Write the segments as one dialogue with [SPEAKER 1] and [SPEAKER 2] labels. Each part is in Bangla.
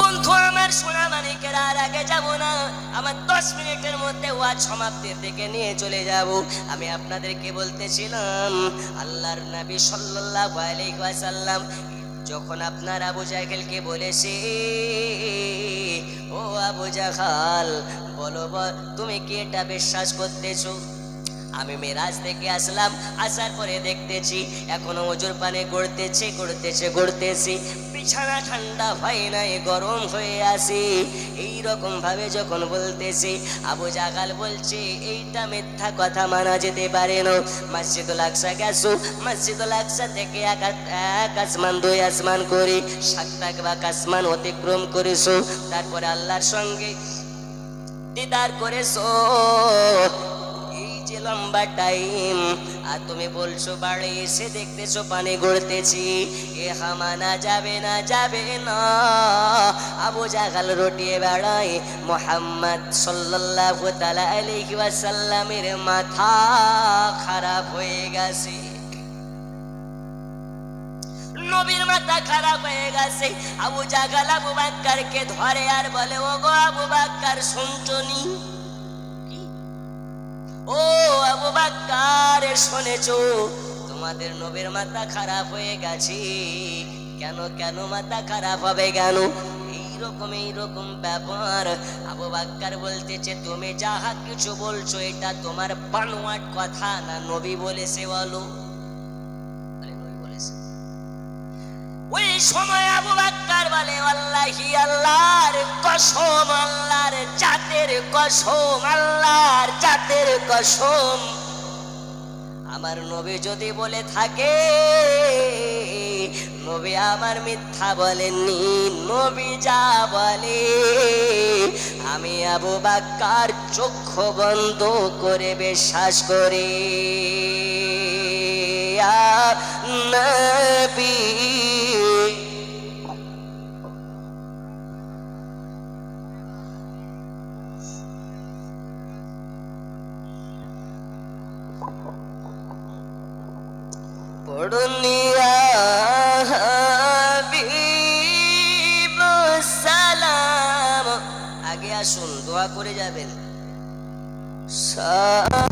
[SPEAKER 1] বন্ধু, আমার সোনা মানিকের আর আগে যাব না। আমার দশ মিনিটের মধ্যে ওয়াজ সমাপ্তির দিকে নিয়ে চলে যাব। আমি আপনাদেরকে বলতেছিলাম, আল্লাহর নবী সাল্লাল্লাহু আলাইহি ওয়াসাল্লাম যখন আপনার আবু জাহেলকে বলেছে, ও আবু জাহাল, বলো তুমি কি এটা বিশ্বাস করতেছো? আমি মেরাজ থেকে আসলাম, আসার পরে দেখতেছি, এখনও ওজোর পানে গড়তেছে গড়তেছে, গড়তেছি। বিছানা ঠান্ডা হয় নাই, গরম হয়ে আসি এই রকম ভাবে যখন বলতেছে, আবু জাগাল বলছে, এইটা মিথ্যা কথা মানা যেতে পারে না। মসজিদুল আকসা গেছো, মসজিদুল আকসা থেকে এক আসমান, দুই আসমান করে সাত বা আসমান অতিক্রম করেছ। তারপরে আল্লাহর সঙ্গে দিদার করেছ। লম্বা টাইম আর তুমি বলছো, বাড়ি এসে দেখতেছো, পানি গড়তেছি। এ হামানা যাবে না যাবে না। আবু জাগাল রটিয়ে বেড়ায় মোহাম্মদ সাল্লাল্লাহু তাআলা আলাইহি ওয়াসাল্লামের মাথা খারাপ হয়ে গেছে। নবীর মাথা খারাপ হয়ে গেছে। আবু জাগাল আবু বাক্কারকে ধরে আর বলে ও গো আবু বাক্কার শুনছনি? ও আবু বাক্কার, শুনেছো? তোমাদের নবীর মাথা খারাপ হয়ে গেছে। কেন কেন মাথা খারাপ হবে কেন? এইরকম এইরকম ব্যাপার। আবু বাক্কার বলতেছে, তুমি যাহা কিছু বলছো, এটা তোমার বানোয়াট কথা না নবী বলেছে বলো। সময় আবু বাক্কার বলে, আল্লাহি আল্লাহর কসম আল্লাহর কসম আল্লাহর কসম। আমার নবী যদি বলে থাকে, নবী আমার মিথ্যা বলেননি, নবী যা বলে, আমি আবু বাক্কার চক্ষু বন্ধ করে বিশ্বাস করি। ইয়া আসুন দোয়া করে যাবেন সালাম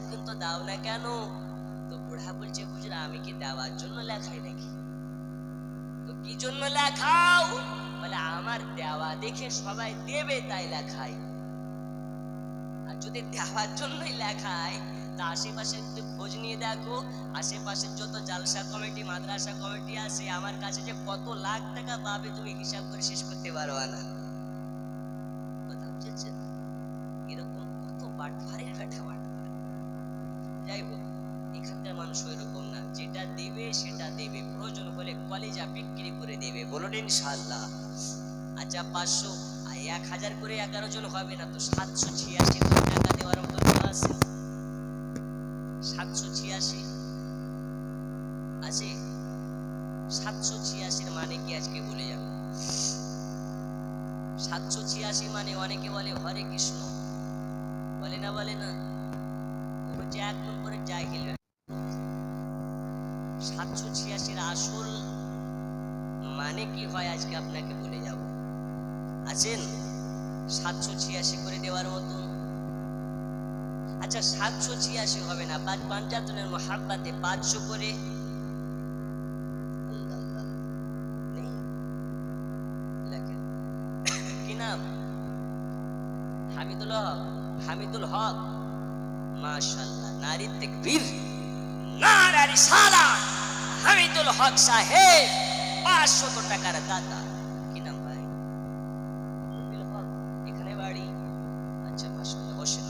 [SPEAKER 1] লেখাও কিন্তু দাও না কেন? তো বুড়া বলছে হুজুর আমি কি দেওয়ার জন্য লেখাই নাকি? তো কি জন্য লেখাও? বলে, আমার দেওয়া দেখে সবাই দেবে তাই লেখাই আর যদি দেওয়ার জন্যই লেখায়, তা আশেপাশে একটু খোঁজ নিয়ে দেখো। আশেপাশে যত জালসা কমিটি, মাদ্রাসা কমিটি আছে, আমার কাছে যে কত লাখ টাকা পাবে, তুমি হিসাব করে শেষ করতে পারবা না। কথা বুঝেছেন? এরকম কত বাটফারের বেটা বাটফার যাই হোক, এখানকার মানুষ ওই রকম না। যেটা দেবে সেটা দেবে। প্রয়োজন হলে কলেজা বিক্রি করে দেবে বলুন ইনশাল্লাহ আচ্ছা পাঁচশো এক হাজার করে এগারো জন হবে না তো সাতশো ছিয়াশি আজকে আপনাকে বলে যাব। আছেন? সাতশো ছিয়াশি করে দেওয়ার মতো। আচ্ছা সাতশো ছিয়াশি হবে না, পাঁচ পাঞ্জাতনের মহাব্বাতে পাঁচশো করে। হামিদুল হক সাহেব। পাঁচশত টাকার দাতা কি নাম ভাই রবিউল হক এখানে বাড়ি আচ্ছা মাশাল্লাহ বসেন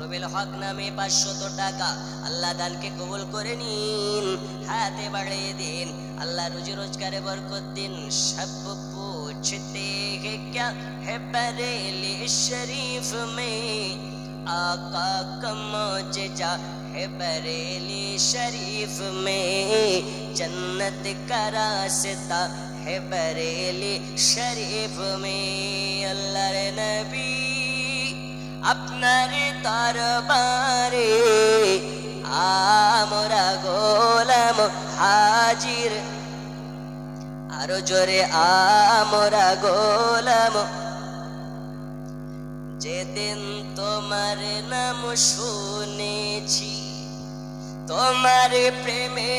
[SPEAKER 1] রবিউল হক নামে পাঁচশত টাকা আল্লাহ দানকে কবুল করে নিন হাতে বাড়িয়ে দিন আল্লাহ রুজি রোজগারে বরকত দিন সব पूछते हैं क्या है बरेली शरीफ में आका का मौजजा है बरेली शरीफ में जन्नत का रास्ता है बरेली शरीफ में अल्लाह नबी আপনার দরবারে আমরা গোলাম হাজির আরো জোরে আমরা গোলাম যেদিন তোমার নাম শুনেছি তোমার প্রেমে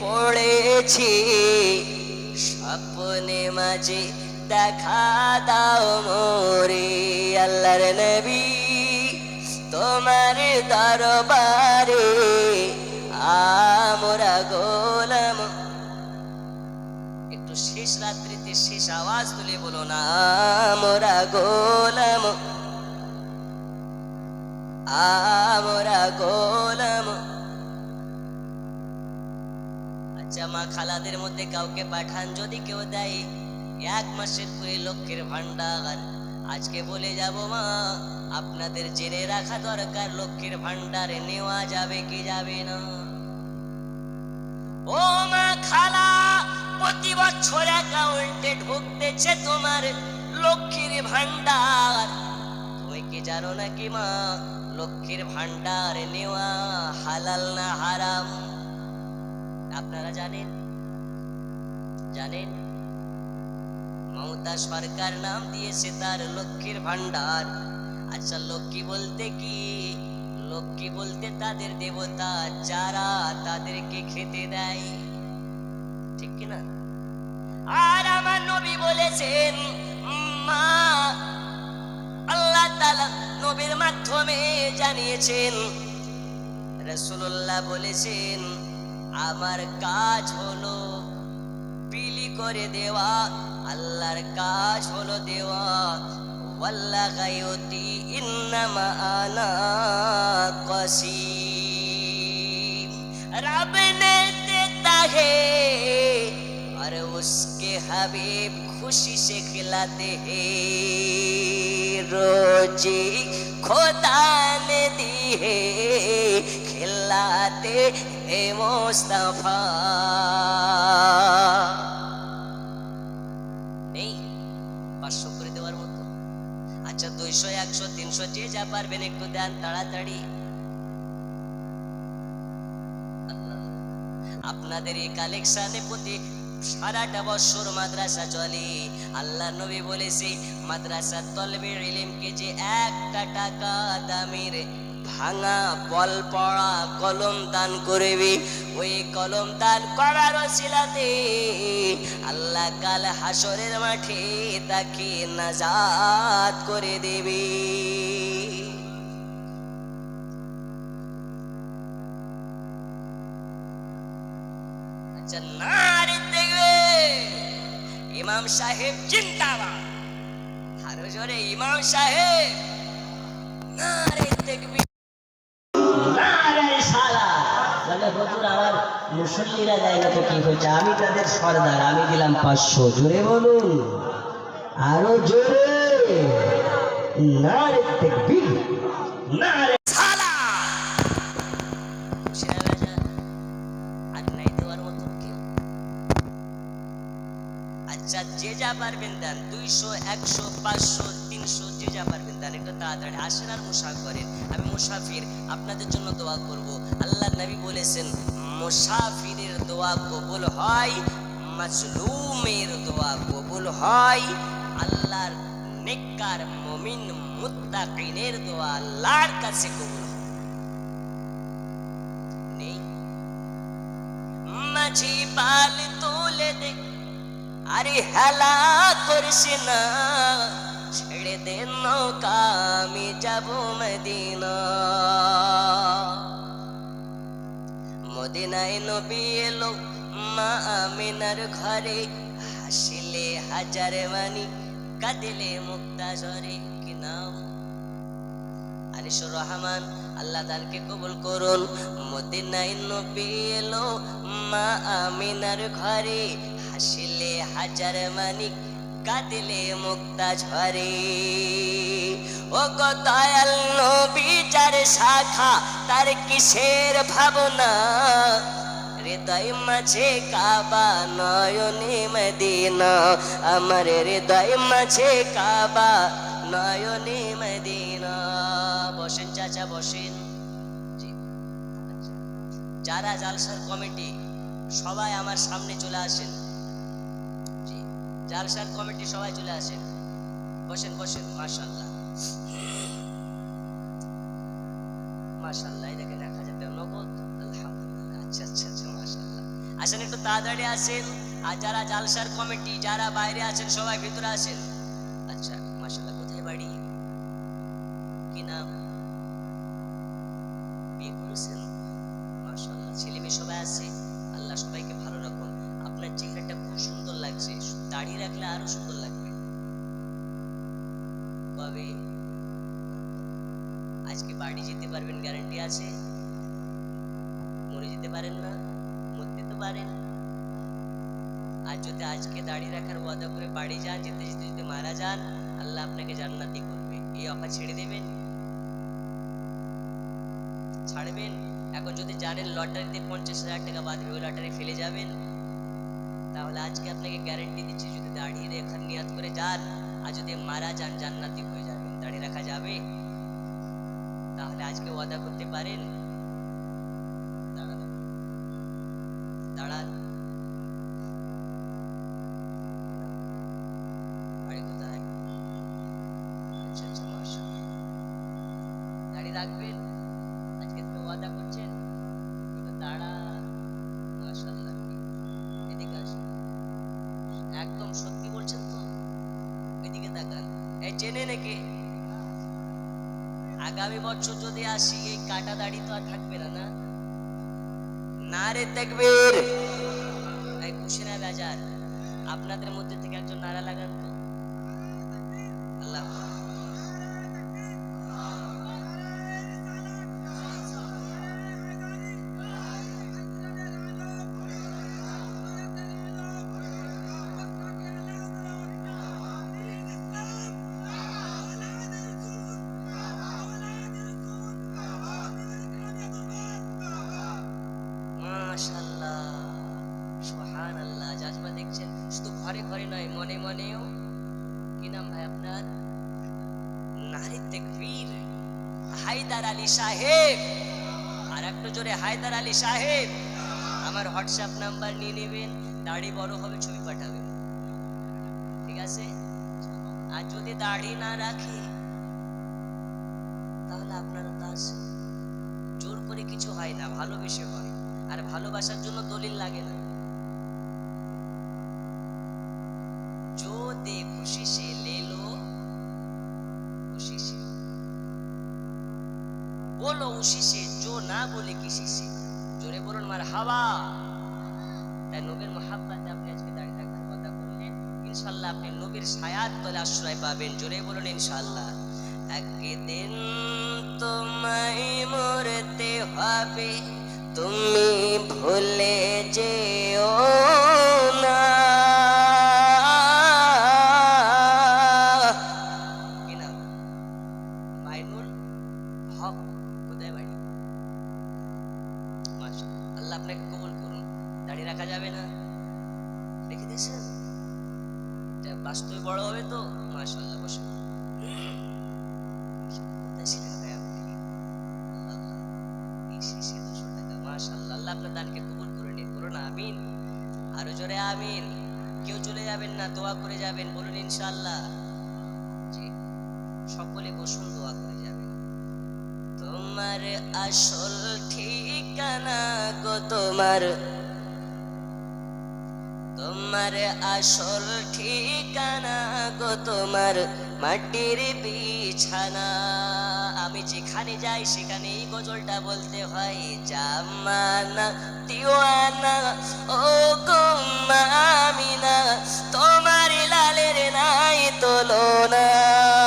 [SPEAKER 1] পড়েছি, স্বপ্নে মাঝে দেখা দাও মোরে আল্লাহর নবী। তোমার দরবারে আমরা গোলাম। একটু শেষ রাত্রিতে শেষ আওয়াজ তুলে বলো না, আমরা গোলাম। আমরা গোলাম। আচ্ছা মা খালাদের মধ্যে কাউকে পাঠান যদি কেউ দেয়, এক মাসের করে লক্ষ্যের ভান্ডার আজকে বলে যাব মা, আপনাদের জেনে রাখা দরকার লক্ষ্যের ভান্ডারে নেওয়া যাবে কি যাবে না। ও মা খালা, প্রতি বছর অ্যাকাউন্টে ঢুকতেছে তোমার লক্ষ্মীর ভান্ডার তুমি কি জানো নাকি মা লক্ষ্মীর ভান্ডার নেওয়া হালাল না হারাম? আপনারা জানেন? জানেন? মমতা সরকার নাম দিয়েছে তার লক্ষ্মীর ভান্ডার আচ্ছা লক্ষ্মী বলতে কি? লক্ষ্মী বলতে তাদের দেবতা যারা তাদেরকে খেতে দেয়। ঠিক কি না আর আমার নবী বলেছেন, মা, আল্লাহ তাআলা নবীর মাধ্যমে জানিয়েছেন। রাসূলুল্লাহ বলেছেন আমার কাজ হলো বিলি করে দেওয়া আল্লাহর কাজ হলো দেওয়া ওয়াল্লা গায়তি ইন্নামা আনা कसीम रब ने देता है और उसके हबीब खुशी से खिलाते हैं रोजी खुदा ने दी है खिलाते হে মোস্তফা। নেই পাঁচশো করে দেওয়ার মতো। আচ্ছা দুইশো, একশো, তিনশো, যে যা পারবেন একটু দেন তাড়াতাড়ি। আপনাদের এই কালেকশনে প্রতি সারাটা বছর মাদ্রাসা চলে। আল্লাহ নবী বলেছে মাদ্রাসা তলবে ইলিমকে যে একটা টাকা দামের ভাঙা বল পড়া কলম দান করবি। ওই কলম দান করার শিলাতে আল্লাহ কাল হাসরের মাঠে তাকে নাজাত করে দেবে। আচ্ছা নারী দেখবে, ইমাম সাহেব জিন্দাবাদ। আরও জোরে ইমাম সাহেব নারী দেখবে।
[SPEAKER 2] হুজুর আমার মুসল্লিরা যায় না তো কি হয়েছে। আমি তাদের সর্দার, আমি দিলাম পাঁচশো। জোরে বলুন। আরও জোরে।
[SPEAKER 1] আচ্ছা যে যা পারবেন দেন। দুইশো, একশো, পাঁচশো, তিনশো, যে যা পারবেন। দেন একটু তাড়াতাড়ি আসেন আর মুসা করেন। আমি মুসাফির আপনাদের জন্য দোয়া করব। আল্লাহ নবী বলেছেন মুসাফিরের দোয়া কবুল হয়, মাজলুমের দোয়া কবুল হয়। আল্লাহর নেককার মুমিন মুত্তাকিনের দোয়া আল্লাহর কাছে কবুল হয়। নেই? মাঝি পাল তোলে দে, আরে হেলা করিস না। ছেড়ে দে নৌকা আমি যাব মদিনা। মদিনায় নবী এলো, মা আমিনার ঘরে। হাসিলে হাজার মানি কাঁদিলে মুক্তা ঝরে কি নাম? আনিসুর রহমান, আল্লাহ দানকে কবুল করুন। মদিনায় নবী এলো, মা আমিনার ঘরে। হাসিলে হাজার মানিক কাঁদিলে মুক্তা ঝরে। ও গো দয়াল নবী, যার শাখা, তার কিসের ভাবনা? হৃদয় মাঝে কাবা নয়নে মদিনা। আমার হৃদয় মাঝে কাবা নয়নে মদিনা। বসেন চাচা, বসেন। আচ্ছা। যারা জালসার কমিটি, সবাই আমার সামনে চলে আসেন। জালসার কমিটি সবাই চলে আসেন বসেন বসেন মাশাল্লাহ মাশাল্লাহ দেখেন এক হাজার টাকা নগদ। আলহামদুলিল্লাহ আচ্ছা আচ্ছা আচ্ছা মাশাল্লাহ আসেন একটু তাড়াতাড়ি আসেন। আর যারা জালসার কমিটি, যারা বাইরে আছেন, সবাই ভিতরে আসেন। কবে আজকে বাড়ি যেতে পারবেন গ্যারান্টি আছে? মরে যেতে পারেন না, মরতে তো পারেন। আর যদি আজকে দাঁড়িয়ে রাখার ওয়াদা করে বাড়ি যান, যেতে যেতে যদি মারা যান, আল্লাহ আপনাকে জান্নাতি করবে। এই অফার ছেড়ে দেবেন। ছাড়বেন। এখন যদি জানেন লটারিতে পঞ্চাশ হাজার টাকা বাঁধবে ওই লটারি ফেলে যাবেন, তাহলে আজকে আপনাকে গ্যারেন্টি দিচ্ছি, যদি দাঁড়িয়ে রেখার নিয়াত করে যান আর যদি মারা যান জান্নাতি হয়ে যাবেন দাঁড়িয়ে রাখা যাবে, তাহলে আজকে ওয়াদা করতে পারেন আগামী বছর যদি আসি, এই কাটা দাড়ি তো আর থাকবে না না? না রে দেখবে আপনাদের মধ্যে থেকে একজন নারা লাগান আলী সাহেব আর একটু জোরে হায়দার আলী সাহেব আমার হোয়াটসঅ্যাপ নাম্বার নিয়ে নেবেন দাড়ি বড় হবে ছবি পাঠাবেন ঠিক আছে আর যদি দাড়ি না রাখে তাহলে আপনারা তো আসেন জোর করে কিছু হয় না ভালোবেসে হয় আর ভালোবাসার জন্য দলিল লাগে না जो दे खुशी से बोलो उसी से जो ना बोले किसी से জোরে বলুন মার হাওয়া তাই নবীর মোহাব্বতে আপনি আজকে দাঁড়িয়ে থাকার কথা বললেন ইনশাল্লাহ আপনি নবীর ছায়ার তলে আশ্রয় পাবেন জোরে বলুন ইনশাল্লাহ একদিন তোমায় মরতে হবে তুমি ভুলে যেও যাবে না। রেখে দিয়েছেন বাস্তবে বড় হবে তো বসে। আরও জোরে আমিন। কেউ চলে যাবেন না, দোয়া করে যাবেন, বলুন ইনশাআল্লাহ। জি, সকলে বসুন, দোয়া করে যাবেন। তোমার আসল ঠিকানা গো, তোমার তোমার আসল ঠিকানা গো, তোমার মাটির বিছানা। আমি যেখানে যাই সেখানে এই গজলটা বলতে হয়, জামানা, দিওয়ানা, ও গো মামিনা, তোমার লালের নাই তোলনা। হামাগো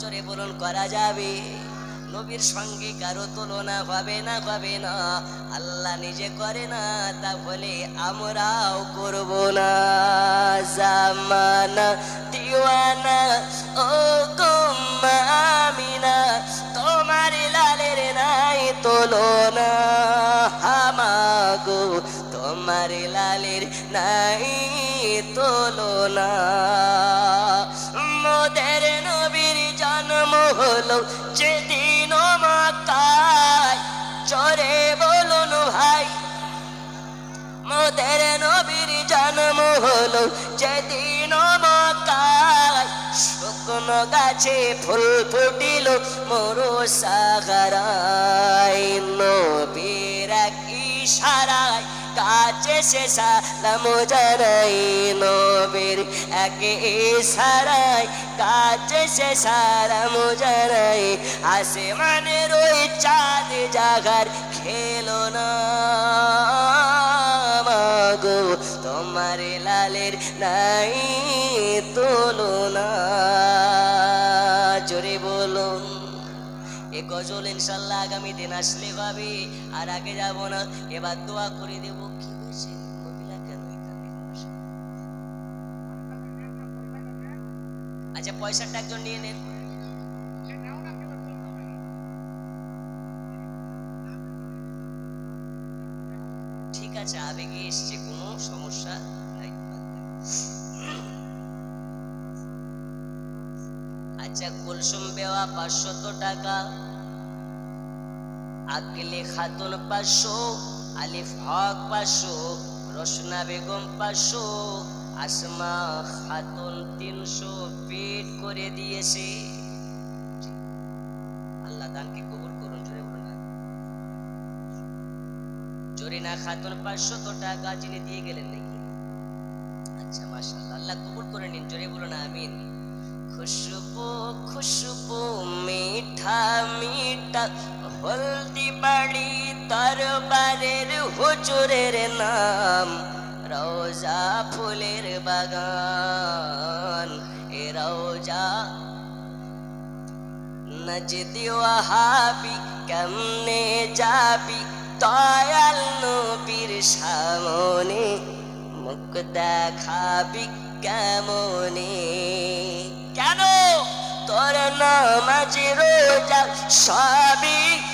[SPEAKER 1] জোরে বলুন, করা যাবে। নবীর সঙ্গে কারও তুলনা হবে না হবে না। আল্লাহ নিজে করে না তাহলে আমরাও করব না। জামানা, দিওয়ানা, ও আমিনা, তোমার লালের নাই তুলনা। হামাগো, তোমার লালের নাই তুলনা। মোদের নবীর জন্ম হলো যেদিন মকায় শুকনো গাছে ফুল ফুটিল মোর সাগর নবীর এক ইশারায় কাছে সে সালাম জানাই নবীর এক ইশারায় কাছে সে সালাম জানাই। আসমানের ওই চাঁদ জাগার খেলো না। মাগো, তোমার লালের নাই জোরে বলুন এ গজল ইনশাল্লাহ আগামী দিন আসলে পাবে। আর আগে যাব না, এবার দোয়া করে দেব। কি হয়েছে? আচ্ছা পয়সাটা একজন নিয়ে নেন। ঠিক আছে, আবেগে এসছে কোনো সমস্যা নাই। আচ্ছা কুলসুম বেওয়া পাঁচশত টাকা। আকলে খাতুন পাঁচশো আলিফ হক পাঁচশো রসনা বেগম পাঁচশো আসমা খাতুন তিনশো পেট করে দিয়েছে। আল্লাহ দানকে কবুল করুন, জোরে বলুন জরিনা খাতুন পাঁচশত টাকা যিনি দিয়ে গেলেন নাকি? আচ্ছা মাশাআল্লাহ, আল্লাহ কবুল করে নিন, জোরে বলুন আমিন। খুশবু খুশবু মিঠা মিঠা হলদি বাড়ি দরবারের হুজুরের নাম। রোজা ফুলের বাগান। এ রওজা নজদি ওয়াহাবি কেমনে যাবি? দয়াল নবীর সামনে মুখ দেখাবি কেমনে? কেন? তোর নাম নামাজ রোজা সবই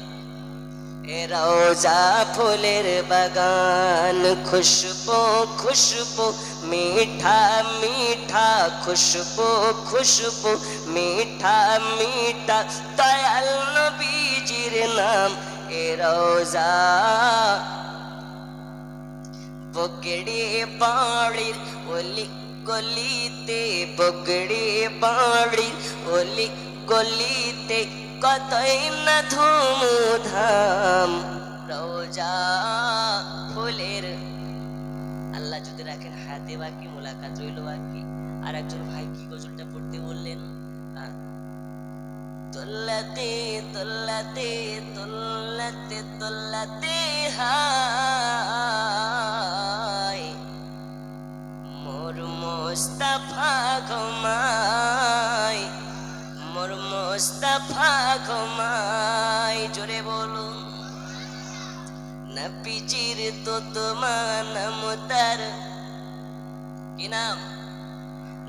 [SPEAKER 1] রোজা ফুলের বাগান, খুশবু খুশবু, মিঠা মিঠা, খুশবু খুশবু, মিঠা মিঠা, দয়াল নবীজির নাম। এ রোজা বগড়ে বাড়ির অলি গলিতে বগড়ে বাড়ির অলি গলিতে কতই না ধুমধাম রোজা ফুলের। আল্লাহ যদি রাখেন হাতে বাকি মোলাকাত রইল বাকি আর একজন ভাই কি গজলটা পড়তে বললেন? তোল্লাতে তোল্লাতে তোল্লাতে তোল্লাতে হায়। মোর মোস্তাফা মোর মোস্তাফা ঘুমাই জোরে বলুন। নবীজির তো তোমার নাম তার। কি নাম?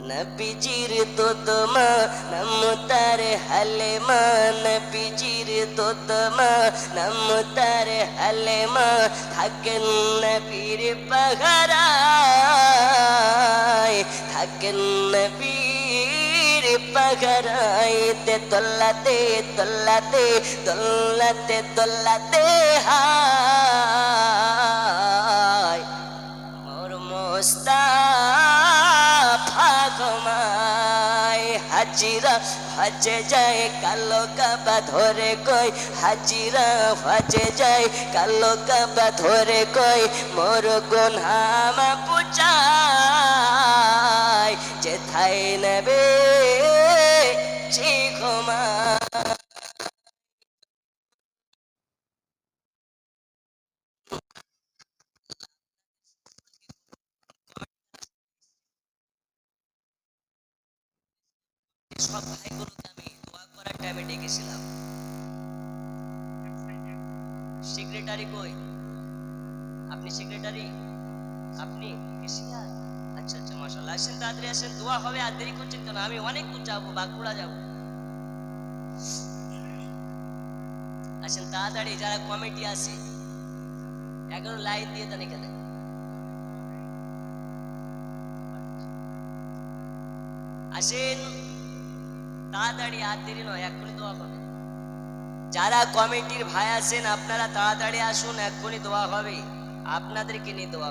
[SPEAKER 1] নবীজির তো তোমা নাম তার। হালেমা নবীজির তো তোমা নাম তার। হালেমা, থাকেন নবীর পাহারায়, থাকেন নবীর পাহারাইতে তোল্লাতে তোল্লাতে তোল্লাতে তোল্লাতে হায়। মোর হাজিরা ভাজে যায়, কালো কাবা ধরে কই, হাজিরা ভাজে যায়, কালো কাবা ধরে কই, মোর গুনহামা পুচায়, যেথায় নেবে সব ভাইগুলোকে আমি দোয়া করার টাইমে ডেকেছিলাম সেক্রেটারি কই আপনি সেক্রেটারি আপনি আচ্ছা আচ্ছা মাশাআল্লাহ আসেন তাড়াতাড়ি আসেন দোয়া হবে আর দেরি করছেন কেন আমি অনেক দূর যাব বাঁকুড়া যাব আসেন তাড়াতাড়ি যারা কমিটি আছে এগারো লাইন দিয়ে দেন এখানে আসেন তাড়াতাড়ি আর দেরি নয়, এক্ষুনি দোয়া হবে যারা কমিটির ভাই আছেন, আপনারা তাড়াতাড়ি আসুন, এক্ষুনি দোয়া হবে আপনাদেরকে নিয়ে দোয়া।